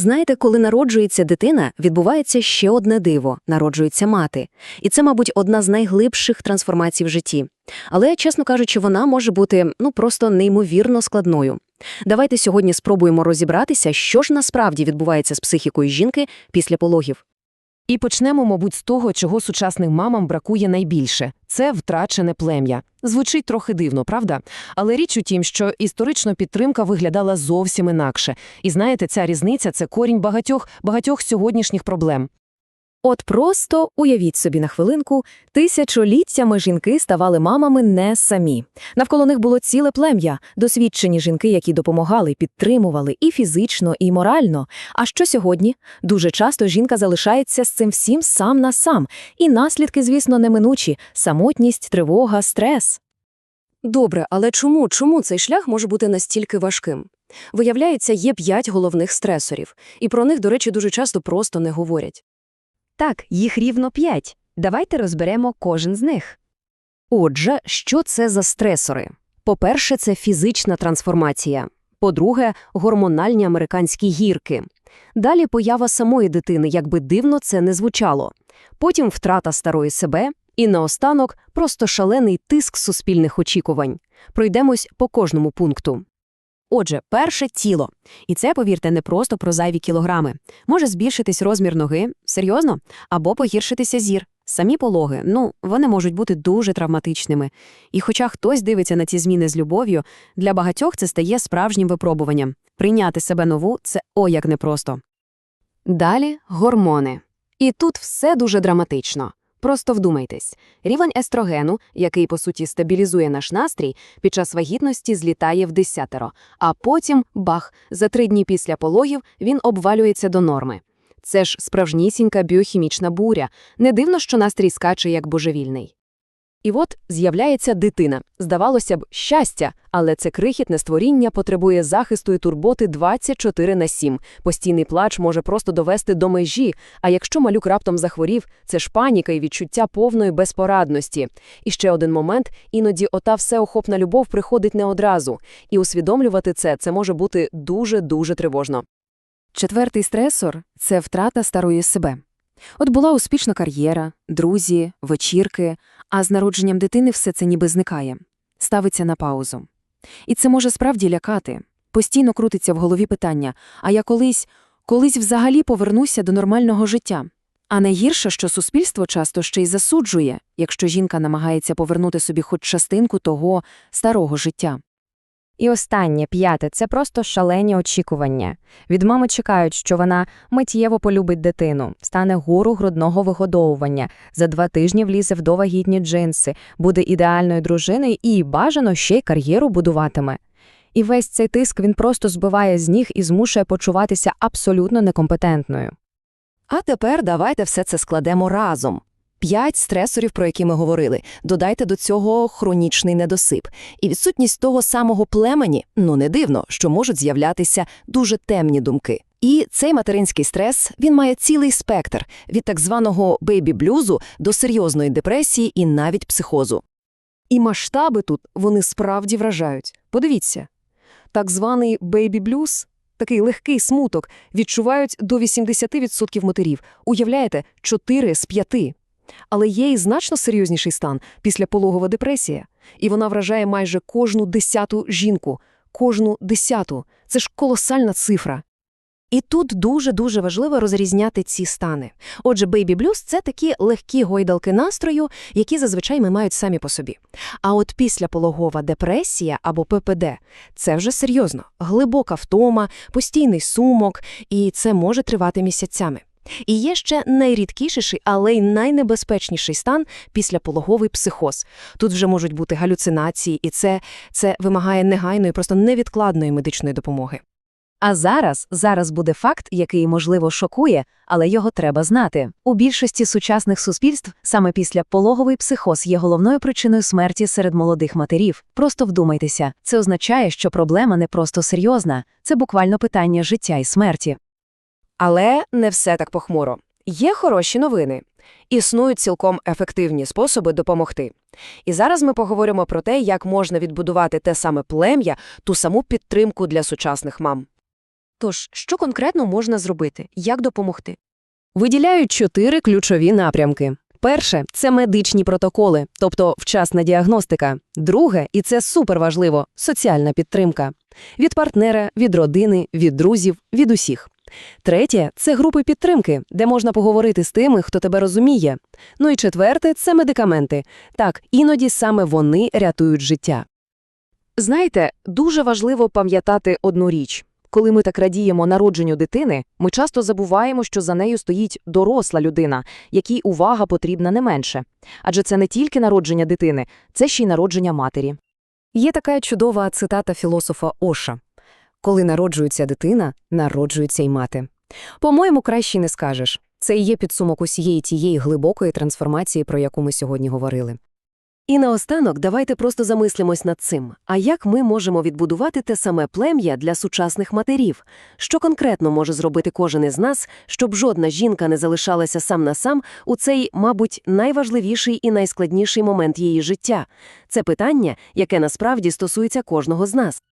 Знаєте, коли народжується дитина, відбувається ще одне диво народжується мати. І це, мабуть, одна з найглибших трансформацій в житті. Але, чесно кажучи, вона може бути ну просто неймовірно складною. Давайте сьогодні спробуємо розібратися, що ж насправді відбувається з психікою жінки після пологів. І почнемо, мабуть, з того, чого сучасним мамам бракує найбільше – це втрачене плем'я. Звучить трохи дивно, правда? Але річ у тім, що історично підтримка виглядала зовсім інакше. І знаєте, ця різниця – це корінь багатьох, багатьох сьогоднішніх проблем. От просто уявіть собі на хвилинку, тисячоліттями жінки ставали мамами не самі. Навколо них було ціле плем'я, досвідчені жінки, які допомагали, підтримували і фізично, і морально. А що сьогодні? Дуже часто жінка залишається з цим всім сам на сам. І наслідки, звісно, неминучі – самотність, тривога, стрес. Добре, але чому, чому цей шлях може бути настільки важким? Виявляється, є п'ять головних стресорів, і про них, до речі, дуже часто просто не говорять. Так, їх рівно п'ять. Давайте розберемо кожен з них. Отже, що це за стресори? По-перше, це фізична трансформація. По-друге, гормональні американські гірки. Далі поява самої дитини, як би дивно це не звучало. Потім втрата старої себе. І наостанок просто шалений тиск суспільних очікувань. Пройдемось по кожному пункту. Отже, перше – тіло. І це, повірте, не просто про зайві кілограми. Може збільшитись розмір ноги, серйозно, або погіршитися зір. Самі пологи, ну, вони можуть бути дуже травматичними. І хоча хтось дивиться на ці зміни з любов'ю, для багатьох це стає справжнім випробуванням. Прийняти себе нову – це о як непросто. Далі – гормони. І тут все дуже драматично. Просто вдумайтесь, рівень естрогену, який, по суті, стабілізує наш настрій, під час вагітності злітає в десятеро, а потім, бах, за три дні після пологів він обвалюється до норми. Це ж справжнісінька біохімічна буря. Не дивно, що настрій скаче як божевільний. І от з'являється дитина. Здавалося б, щастя, але це крихітне створіння потребує захисту і турботи 24 на 7. Постійний плач може просто довести до межі, а якщо малюк раптом захворів, це ж паніка і відчуття повної безпорадності. І ще один момент, іноді ота всеохопна любов приходить не одразу, і усвідомлювати це, це може бути дуже-дуже тривожно. Четвертий стресор – це втрата старої себе. От була успішна кар'єра, друзі, вечірки, а з народженням дитини все це ніби зникає. Ставиться на паузу. І це може справді лякати. Постійно крутиться в голові питання, а я колись, колись взагалі повернуся до нормального життя. А найгірше, що суспільство часто ще й засуджує, якщо жінка намагається повернути собі хоч частинку того старого життя. І останнє, п'яте – це просто шалені очікування. Від мами чекають, що вона миттєво полюбить дитину, стане гуру грудного вигодовування, за два тижні влізе в довагітні джинси, буде ідеальною дружиною і, бажано, ще й кар'єру будуватиме. І весь цей тиск він просто збиває з ніг і змушує почуватися абсолютно некомпетентною. А тепер давайте все це складемо разом. П'ять стресорів, про які ми говорили. Додайте до цього хронічний недосип. І відсутність того самого племені, ну не дивно, що можуть з'являтися дуже темні думки. І цей материнський стрес, він має цілий спектр від так званого бейбі-блюзу до серйозної депресії і навіть психозу. І масштаби тут, вони справді вражають. Подивіться. Так званий бейбі-блюз, такий легкий смуток, відчувають до 80% матерів. Уявляєте, 4 з 5. Але є і значно серйозніший стан – післяпологова депресія. І вона вражає майже кожну десяту жінку. Кожну десяту. Це ж колосальна цифра. І тут дуже-дуже важливо розрізняти ці стани. Отже, бейбі блюз – це такі легкі гойдалки настрою, які зазвичай ми мають самі по собі. А от післяпологова депресія або ППД – це вже серйозно. Глибока втома, постійний сумок, і це може тривати місяцями. І є ще найрідкішіший, але й найнебезпечніший стан – післяпологовий психоз. Тут вже можуть бути галюцинації, і це, це вимагає негайної, просто невідкладної медичної допомоги. А зараз, зараз буде факт, який, можливо, шокує, але його треба знати. У більшості сучасних суспільств саме після пологовий психоз є головною причиною смерті серед молодих матерів. Просто вдумайтеся, це означає, що проблема не просто серйозна, це буквально питання життя і смерті. Але не все так похмуро. Є хороші новини. Існують цілком ефективні способи допомогти. І зараз ми поговоримо про те, як можна відбудувати те саме плем'я, ту саму підтримку для сучасних мам. Тож, що конкретно можна зробити? Як допомогти? Виділяють чотири ключові напрямки. Перше це медичні протоколи, тобто вчасна діагностика. Друге, і це суперважливо соціальна підтримка від партнера, від родини, від друзів, від усіх. Третє це групи підтримки, де можна поговорити з тими, хто тебе розуміє. Ну і четверте це медикаменти. Так, іноді саме вони рятують життя. Знаєте, дуже важливо пам'ятати одну річ. Коли ми так радіємо народженню дитини, ми часто забуваємо, що за нею стоїть доросла людина, якій увага потрібна не менше. Адже це не тільки народження дитини, це ще й народження матері. Є така чудова цитата філософа Оша. Коли народжується дитина, народжується й мати. По-моєму, краще не скажеш. Це і є підсумок усієї тієї глибокої трансформації, про яку ми сьогодні говорили. І наостанок давайте просто замислимось над цим. А як ми можемо відбудувати те саме плем'я для сучасних матерів? Що конкретно може зробити кожен із нас, щоб жодна жінка не залишалася сам на сам у цей, мабуть, найважливіший і найскладніший момент її життя? Це питання, яке насправді стосується кожного з нас.